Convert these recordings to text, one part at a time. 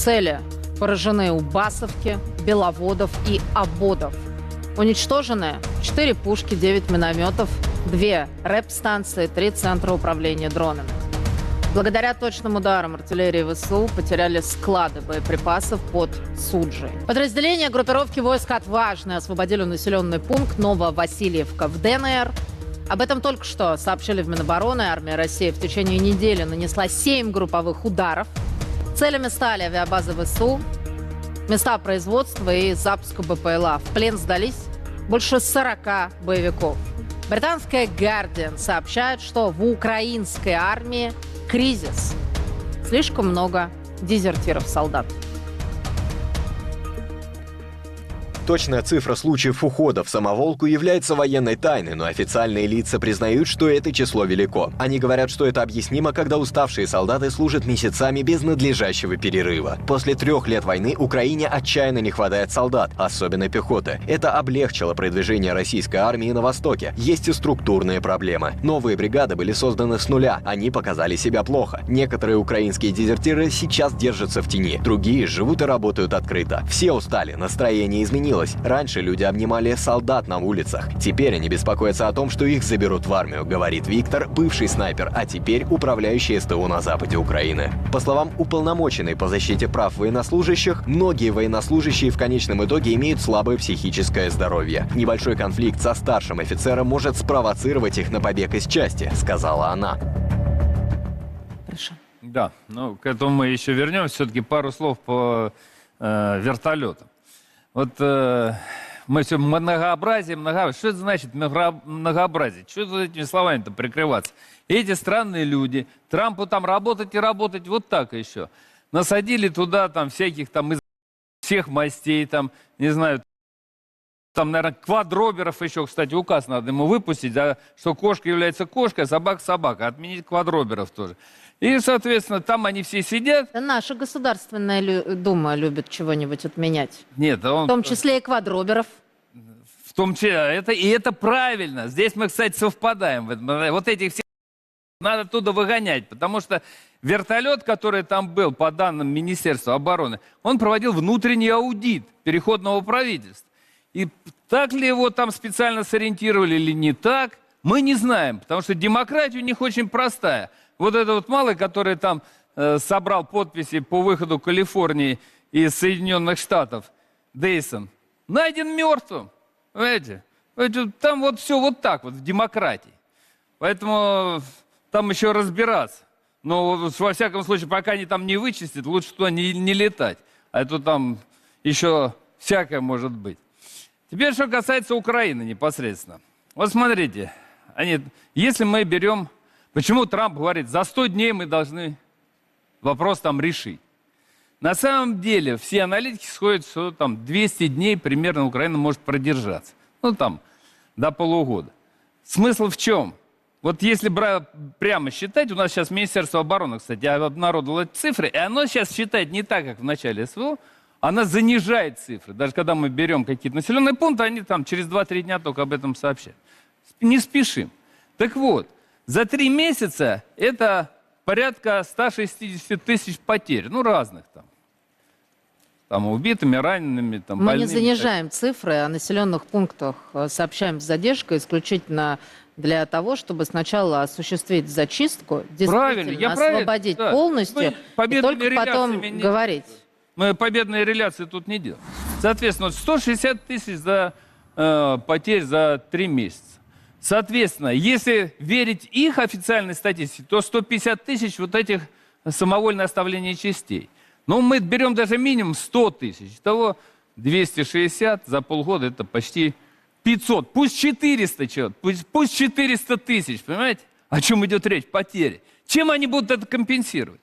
Цели поражены у Басовки, Беловодов и Ободов. Уничтожены 4 пушки, 9 минометов, 2 рэп-станции, 3 центра управления дронами. Благодаря точным ударам артиллерии ВСУ потеряли склады боеприпасов под Суджей. Подразделения группировки войск «Отважные» освободили населенный пункт Нововасильевка в ДНР. Об этом только что сообщили в Минобороны. Армия России в течение недели нанесла 7 групповых ударов. Целями стали авиабазы ВСУ, места производства и запуска БПЛА. В плен сдались больше 40 боевиков. Британская «Гардиан» сообщает, что в украинской армии кризис. Слишком много дезертиров-солдат. Точная цифра случаев ухода в самоволку является военной тайной, но официальные лица признают, что это число велико. Они говорят, что это объяснимо, когда уставшие солдаты служат месяцами без надлежащего перерыва. После трех лет войны Украине отчаянно не хватает солдат, особенно пехоты. Это облегчило продвижение российской армии на востоке. Есть и структурные проблемы. Новые бригады были созданы с нуля, они показали себя плохо. Некоторые украинские дезертиры сейчас держатся в тени, другие живут и работают открыто. Все устали, настроение изменилось. Раньше люди обнимали солдат на улицах. Теперь они беспокоятся о том, что их заберут в армию, говорит Виктор, бывший снайпер, а теперь управляющий СТУ на западе Украины. По словам уполномоченной по защите прав военнослужащих, многие военнослужащие в конечном итоге имеют слабое психическое здоровье. Небольшой конфликт со старшим офицером может спровоцировать их на побег из части, сказала она. Хорошо. Да, ну к этому мы еще вернемся. Все-таки пару слов по э, вертолетам. Вот э, мы все многообразие, многообразие. Что это значит много- многообразие? Что за этими словами-то прикрываться? Эти странные люди, Трампу там работать и работать вот так еще. Насадили туда там всяких там из всех мастей, там, не знаю, там, наверное, квадроберов еще, кстати, указ надо ему выпустить, да, что кошка является кошкой, а собака собака. Отменить квадроберов тоже. И, соответственно, там они все сидят. Да наша Государственная Лю- Дума любит чего-нибудь отменять. Нет, а он... В том числе и квадроберов. В том числе, это, и это правильно. Здесь мы, кстати, совпадаем. Вот этих всех надо оттуда выгонять, потому что вертолет, который там был, по данным Министерства обороны, он проводил внутренний аудит переходного правительства. И так ли его там специально сориентировали или не так, мы не знаем, потому что демократия у них очень простая. Вот этот вот малый, который там э, собрал подписи по выходу Калифорнии из Соединенных Штатов, Дейсон, найден мертвым. Понимаете? Там вот все вот так вот, в демократии. Поэтому там еще разбираться. Но во всяком случае, пока они там не вычистят, лучше туда не, не летать. А то там еще всякое может быть. Теперь, что касается Украины непосредственно. Вот смотрите, они, если мы берем... Почему Трамп говорит, за 100 дней мы должны вопрос там решить? На самом деле все аналитики сходят, что там 200 дней примерно Украина может продержаться. Ну там, до полугода. Смысл в чем? Вот если бра- прямо считать, у нас сейчас Министерство обороны, кстати, обнародовало цифры, и оно сейчас считает не так, как в начале СВО, она занижает цифры. Даже когда мы берем какие-то населенные пункты, они там через 2-3 дня только об этом сообщают. Не спешим. Так вот, за три месяца это порядка 160 тысяч потерь, ну разных там. Там убитыми, ранеными, там Мы не больными. занижаем цифры, о населенных пунктах э, сообщаем с задержкой исключительно для того, чтобы сначала осуществить зачистку, Правильно, я действительно правильно, освободить да. полностью, Мы и только потом не- говорить. Мы победные реляции тут не делаем. Соответственно, вот 160 тысяч за э, потерь за три месяца. Соответственно, если верить их официальной статистике, то 150 тысяч вот этих самовольное оставление частей. Но мы берем даже минимум 100 тысяч. Того 260 за полгода это почти 500. Пусть 400 человек, пусть, пусть 400 тысяч, понимаете? О чем идет речь? Потери. Чем они будут это компенсировать?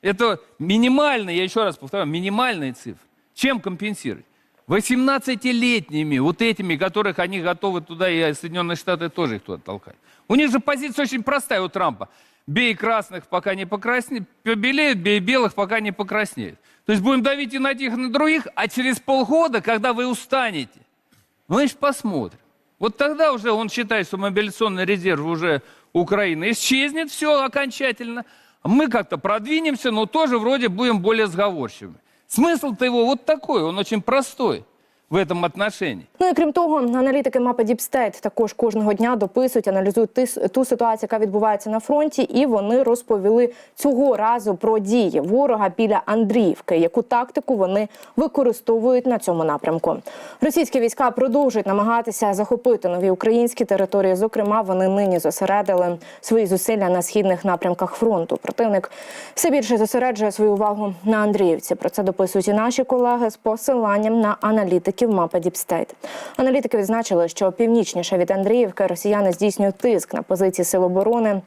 Это минимальные, я еще раз повторяю, минимальные цифры. Чем компенсировать? 18-летними, вот этими, которых они готовы туда, и Соединенные Штаты тоже их туда толкать. У них же позиция очень простая у Трампа. Бей красных, пока не покраснеют, побелеют, бей белых, пока не покраснеют. То есть будем давить и на тех, и на других, а через полгода, когда вы устанете, ну, значит, посмотрим. Вот тогда уже он считает, что мобилизационный резерв уже Украины исчезнет все окончательно. Мы как-то продвинемся, но тоже вроде будем более сговорчивыми. Смысл-то его вот такой, он очень простой в этом отношении. Ну і крім того, аналітики мапи Deep State також кожного дня дописують, аналізують ту ситуацію, яка відбувається на фронті, і вони розповіли цього разу про дії ворога біля Андріївки, яку тактику вони використовують на цьому напрямку. Російські війська продовжують намагатися захопити нові українські території. Зокрема, вони нині зосередили свої зусилля на східних напрямках фронту. Противник все більше зосереджує свою увагу на Андріївці. Про це дописують і наші колеги з посиланням на аналітиків мапи Діпстейт. Аналітики відзначили, що північніше від Андріївки росіяни здійснюють тиск на позиції сил оборони.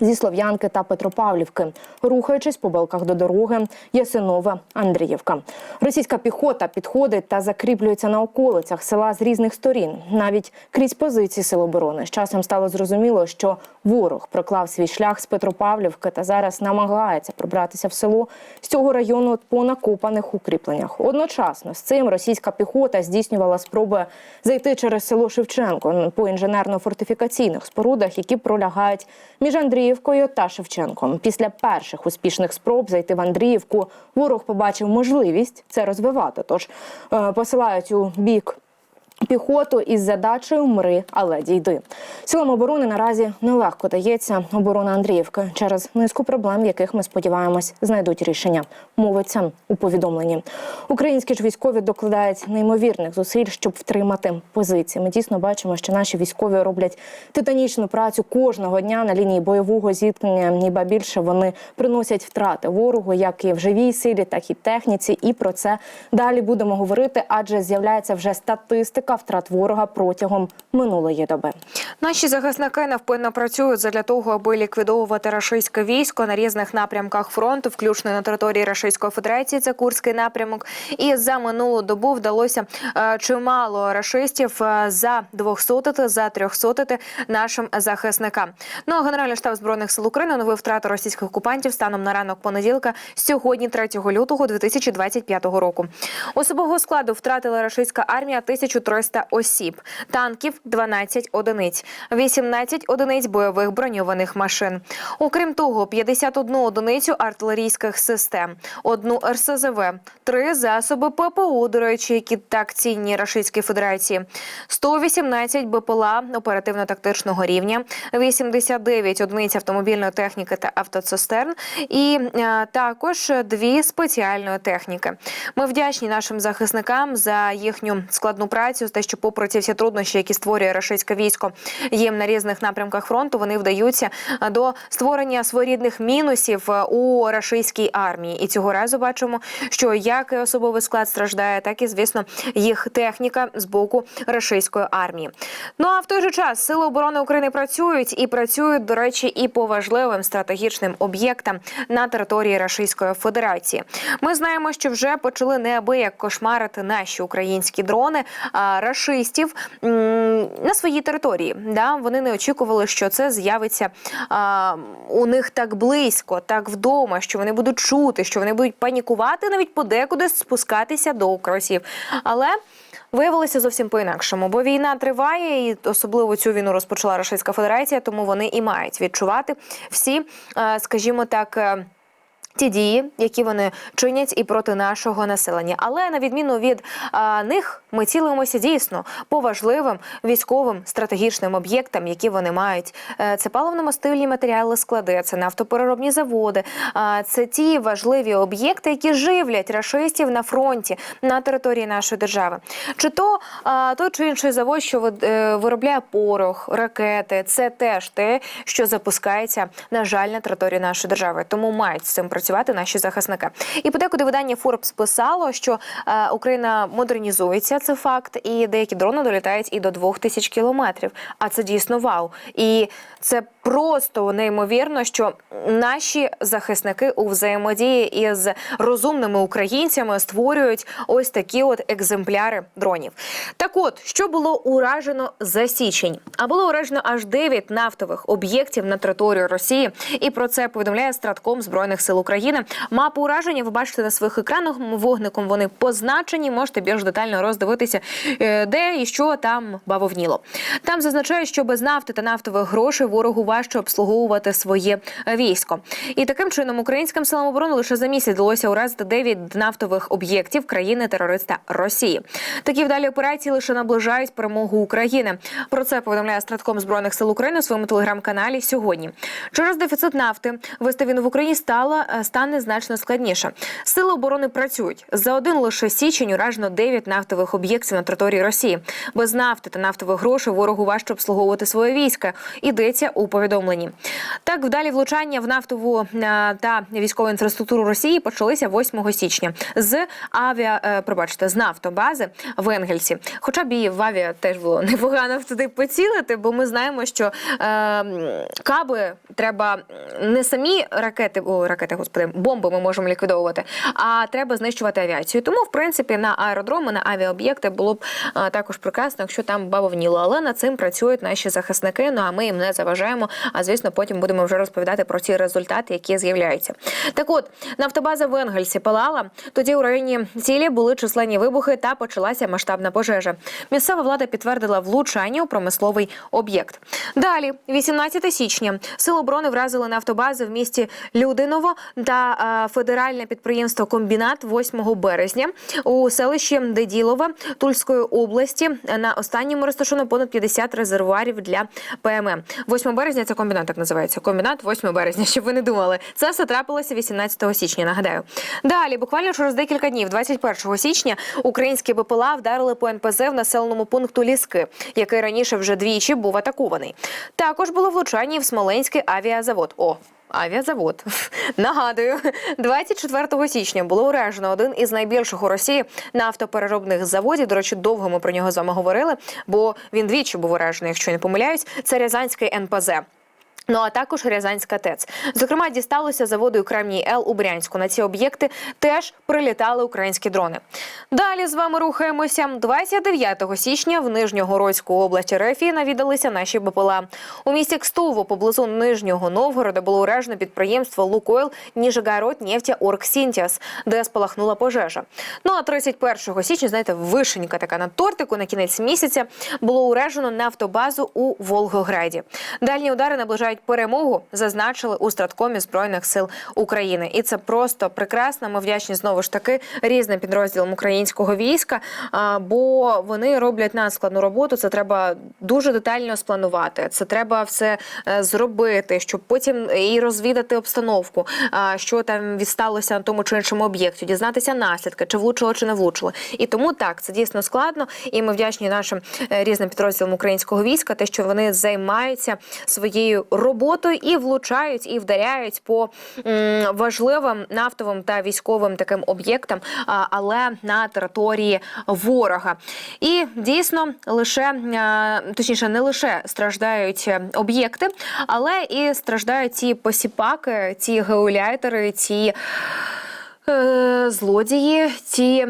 Зі Слов'янки та Петропавлівки, рухаючись по балках до дороги Ясинове Андріївка. Російська піхота підходить та закріплюється на околицях села з різних сторін, навіть крізь позиції сил оборони. З часом стало зрозуміло, що ворог проклав свій шлях з Петропавлівки та зараз намагається пробратися в село з цього району по накопаних укріпленнях. Одночасно з цим російська піхота здійснювала спроби зайти через село Шевченко по інженерно-фортифікаційних спорудах, які пролягають між Андріївкою та Шевченком. Після перших успішних спроб зайти в Андріївку ворог побачив можливість це розвивати. Тож е, посилають у бік. Піхоту із задачею мри, але дійди. Силам оборони наразі нелегко дається оборона Андріївки через низку проблем, яких ми сподіваємось знайдуть рішення. Мовиться у повідомленні. Українські ж військові докладають неймовірних зусиль, щоб втримати позиції. Ми дійсно бачимо, що наші військові роблять титанічну працю кожного дня на лінії бойового зіткнення. Ніба більше вони приносять втрати ворогу, як і в живій силі, так і техніці. І про це далі будемо говорити, адже з'являється вже статистика втрат ворога протягом минулої доби. Наші захисники невпинно працюють задля того, аби ліквідовувати рашистське військо на різних напрямках фронту, включно на території Рашистської Федерації. Це Курський напрямок. І за минулу добу вдалося е, чимало рашистів е, за 200 за 300 нашим захисникам. Ну а Генеральний штаб збройних сил України новив втрати російських окупантів станом на ранок понеділка сьогодні, 3 лютого 2025 року. Особового складу втратила рашистська армія 1300 осіб, танків 12 одиниць, 18 одиниць бойових броньованих машин. Окрім того, 51 одиницю артилерійських систем, одну РСЗВ, три засоби ППУ, до речі, які так цінні Рашистській Федерації, 118 БПЛА оперативно-тактичного рівня, 89 одиниць автомобільної техніки та автоцистерн, і е, також дві спеціальної техніки. Ми вдячні нашим захисникам за їхню складну працю, за те, що, попри ці всі труднощі, які створює рашистське військо, їм на різних напрямках фронту, вони вдаються до створення своєрідних мінусів е, у рашистській армії. І цього разу бачимо, що як особовий склад страждає, так і звісно їх техніка з боку рашистської армії. Ну а в той же час сили оборони України працюють і працюють, до речі, і по важливим стратегічним об'єктам на території Рашистської Федерації. Ми знаємо, що вже почали неабияк кошмарити наші українські дрони а, рашистів на своїй території. Да? Вони не очікували, що це з'явиться а, у них так близько, так вдома, що вони будуть чути, що вони будуть панікувати, навіть подекуди спускатися до укросів. Але Виявилося зовсім по-інакшому, бо війна триває, і особливо цю війну розпочала Російська Федерація, тому вони і мають відчувати всі, е, скажімо так. Ті дії, які вони чинять і проти нашого населення, але на відміну від а, них, ми цілимося дійсно по важливим військовим стратегічним об'єктам, які вони мають. Е, Це паливно-мастильні матеріали, склади, це нафтопереробні заводи. А, Це ті важливі об'єкти, які живлять рашистів на фронті на території нашої держави. Чи то а, той чи інший завод, що е, виробляє порох, ракети, це теж те, що запускається, на жаль, на території нашої держави. Тому мають з цим працювати наші захисники. І подекуди видання Forbes писало, що е, Україна модернізується, це факт, і деякі дрони долітають і до 2000 кілометрів. А це дійсно вау. І це просто неймовірно, що наші захисники у взаємодії із розумними українцями створюють ось такі от екземпляри дронів. Так от, що було уражено за січень? А було уражено аж 9 нафтових об'єктів на території Росії. І про це повідомляє Стратком Збройних сил України. Мапу ураження ви бачите на своїх екранах. Вогником вони позначені. Можете більш детально роздивитися, е, де і що там бавовніло. Там зазначають, що без нафти та нафтових грошей ворогу важко важче обслуговувати своє військо. І таким чином українським силам оборони лише за місяць вдалося уразити 9 нафтових об'єктів країни-терориста Росії. Такі вдалі операції лише наближають перемогу України. Про це повідомляє Стратком збройних сил України у своєму телеграм-каналі сьогодні. Через дефіцит нафти вести в Україні стало е, стане значно складніше. Сили оборони працюють за один лише січень. Уражено 9 нафтових об'єктів на території Росії. Без нафти та нафтових грошей ворогу важче обслуговувати своє військо. Йдеться у повідомленні. Так, вдалі влучання в нафтову е, та військову інфраструктуру Росії почалися 8 січня з авіа, е, пробачте, з нафтобази в Енгельсі. Хоча б і в авіа теж було непогано туди поцілити, бо ми знаємо, що е, каби треба не самі ракети, о, ракети, господи, бомби ми можемо ліквідовувати, а треба знищувати авіацію. Тому, в принципі, на аеродроми, на авіаоб'єкти було б е, також прекрасно, якщо там бавовніло. Але над цим працюють наші захисники. Ну а ми їм не заважаємо. А звісно, потім будемо вже розповідати про ті результати, які з'являються. Так от нафтобаза в Енгельсі палала. Тоді у районі цілі були численні вибухи та почалася масштабна пожежа. Місцева влада підтвердила влучання у промисловий об'єкт. Далі, 18 січня, сили оборони вразили нафтобази в місті Людиново та е, федеральне підприємство Комбінат 8 березня у селищі Деділове Тульської області. На останньому розташовано понад 50 резервуарів для ПММ. 8 березня це комбінат так називається. Комбінат 8 березня, щоб ви не думали. Це все трапилося 18 січня. Нагадаю. Далі, буквально через декілька днів, 21 січня, українські БПЛА вдарили по НПЗ в населеному пункту Ліски, який раніше вже двічі був атакований. Також було влучання в Смоленський авіазавод. О. Авіазавод нагадую, 24 січня було уражено один із найбільших у Росії нафтопереробних заводів. До речі, довго ми про нього з вами говорили, бо він двічі був уражений, якщо не помиляюсь. Це Рязанський НПЗ. Ну а також Рязанська ТЕЦ. Зокрема, дісталося заводу Кремній Л у Брянську. На ці об'єкти теж прилітали українські дрони. Далі з вами рухаємося. 29 січня в Нижньогородську область РФ навідалися наші БПЛА. У місті Кстуво поблизу Нижнього Новгорода було уражено підприємство Лукойл Ніжегород нефтя Оргсінтіас, де спалахнула пожежа. Ну а 31 січня, знаєте, вишенька така на тортику на кінець місяця було уражено нафтобазу у Волгограді. Дальні удари наближають перемогу, зазначили у страткомі збройних сил України, і це просто прекрасно. Ми вдячні знову ж таки різним підрозділам українського війська, бо вони роблять надскладну роботу. Це треба дуже детально спланувати. Це треба все е, зробити, щоб потім і розвідати обстановку, що там відсталося на тому чи іншому об'єкті, дізнатися наслідки, чи влучило, чи не влучило. І тому так це дійсно складно. І ми вдячні нашим е, різним підрозділам українського війська, те, що вони займаються своєю роботою і влучають і вдаряють по важливим нафтовим та військовим таким об'єктам, але на території ворога. І дійсно лише точніше, не лише страждають е, об'єкти, але і страждають ці посіпаки, ці геоляйтери, ці е, злодії, ці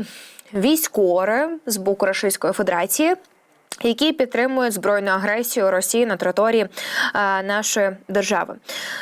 військори з боку Російської Федерації. Які підтримують збройну агресію Росії на території е, нашої держави,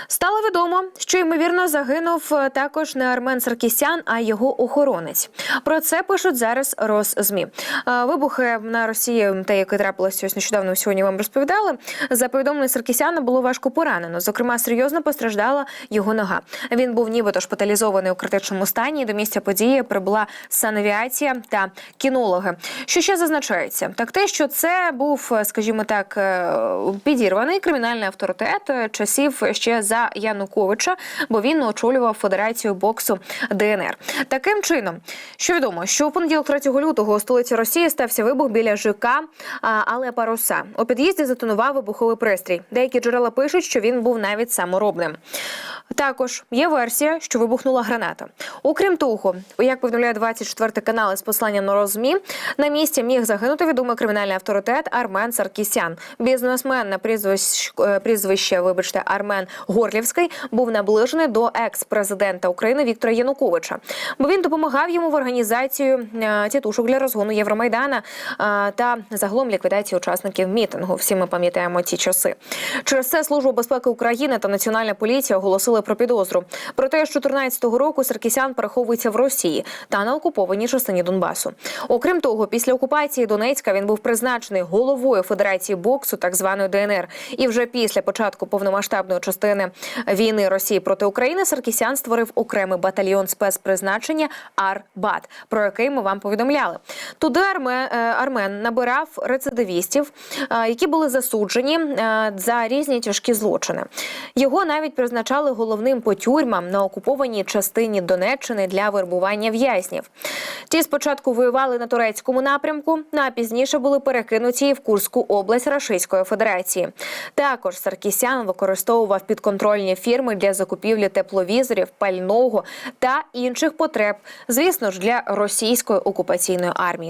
стало відомо, що ймовірно загинув е, також не Армен Саркісян, а його охоронець. Про це пишуть зараз Росзмі. Е, вибухи на Росії, те, яке трапилося ось нещодавно, сьогодні вам розповідали. За повідомленням Саркісяна було важко поранено. Зокрема, серйозно постраждала його нога. Він був нібито шпиталізований у критичному стані. До місця події прибула санавіація та кінологи. Що ще зазначається? Так те, що це був, скажімо так, е, підірваний кримінальний авторитет е, часів ще за Януковича, бо він очолював Федерацію боксу ДНР. Таким чином, що відомо, що у понеділок 3 лютого у столиці Росії стався вибух біля ЖК Але Паруса. У під'їзді затонував вибуховий пристрій. Деякі джерела пишуть, що він був навіть саморобним. Також є версія, що вибухнула граната. Окрім того, як повідомляє 24 канал із посланням на розмі, на місці міг загинути відомий кримінальний авторитет Армен Саркісян. Бізнесмен на прізвище, прізвище, вибачте, Армен Горлівський був наближений до екс-президента України Віктора Януковича, бо він допомагав йому в організацію е, тітушок для розгону Євромайдана е, та загалом ліквідації учасників мітингу. Всі ми пам'ятаємо ті часи. Через це служба безпеки України та національна поліція оголосили повідомили про підозру. Про те, що 14-го року Саркісян переховується в Росії та на окупованій частині Донбасу. Окрім того, після окупації Донецька він був призначений головою Федерації боксу, так званої ДНР. І вже після початку повномасштабної частини війни Росії проти України Саркісян створив окремий батальйон спецпризначення Арбат, про який ми вам повідомляли. Туди Арме, е, Армен набирав рецидивістів, е, які були засуджені е, за різні тяжкі злочини. Його навіть призначали головним по тюрмам на окупованій частині Донеччини для вербування в'язнів. Ті спочатку воювали на турецькому напрямку, ну, а пізніше були перекинуті в Курську область Російської Федерації. Також Саркісян використовував підконтрольні фірми для закупівлі тепловізорів, пального та інших потреб, звісно ж, для російської окупаційної армії.